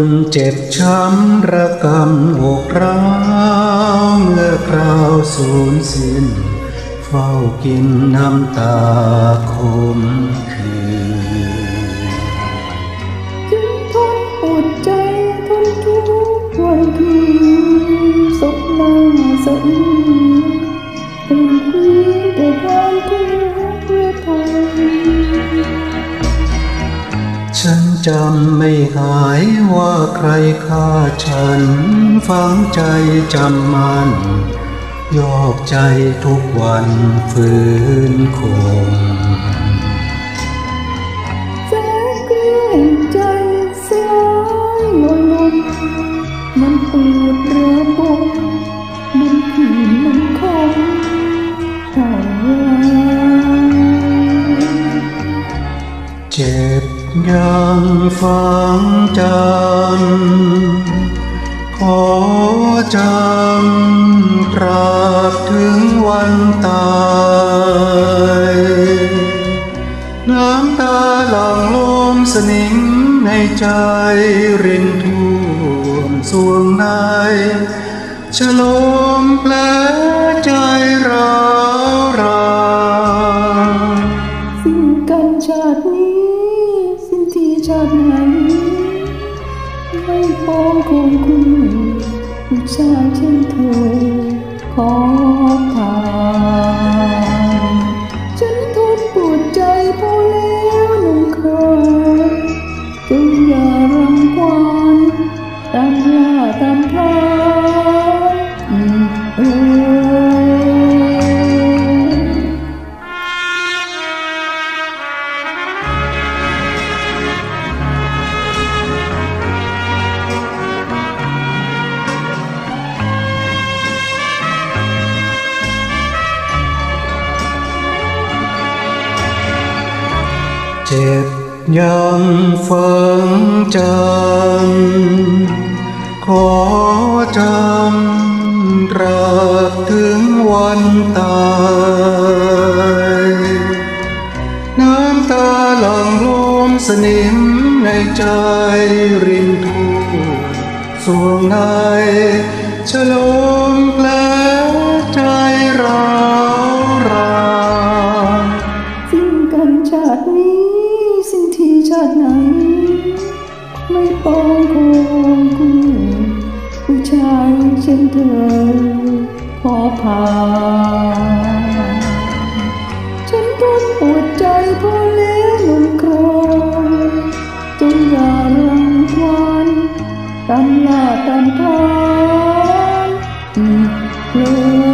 นเจ็บช้ำระกำอกร้าวเมื่อคราวสูญสิ้น เฝ้ากินน้ำตาคมคืนจึงทนปวดใจทนทุกวันคืนศพหน้าสะอื้นเป็น จำไม่หายว่าใครฆ่าฉัน ฝังใจจำมันยอกใจทุกวันฝืนคงแสนเกลียดใจสลายลอยลมมันปวดระบมมันขีดมันคงเจ็บ ยังฝังจำขอจำตราบถึงวันตายน้ำตาหลั่งลมสนิมในใจรินท่วมสวงในฉลมแผลใจร้าวราสิ้นกันชาตินี้ ชาติไหน ไม่ปองคงคุณผู้ชายเช่นเธอขอผ่าน เจ็บยังฝังจำขอจำตราบถึงวันตาย น้ำตาหลั่งลมสนิมในใจรินทั่วสวงในฉลมแชาตินี้ สิ้นที่ชาติไหน ไม่ปองคงคู่ผู้ชายเช่นเธอ พอผ่านฉันทนปวดใจพอแล้วหนุ่มครองจงอย่ารังควานตามล่าตามทางอีกเลย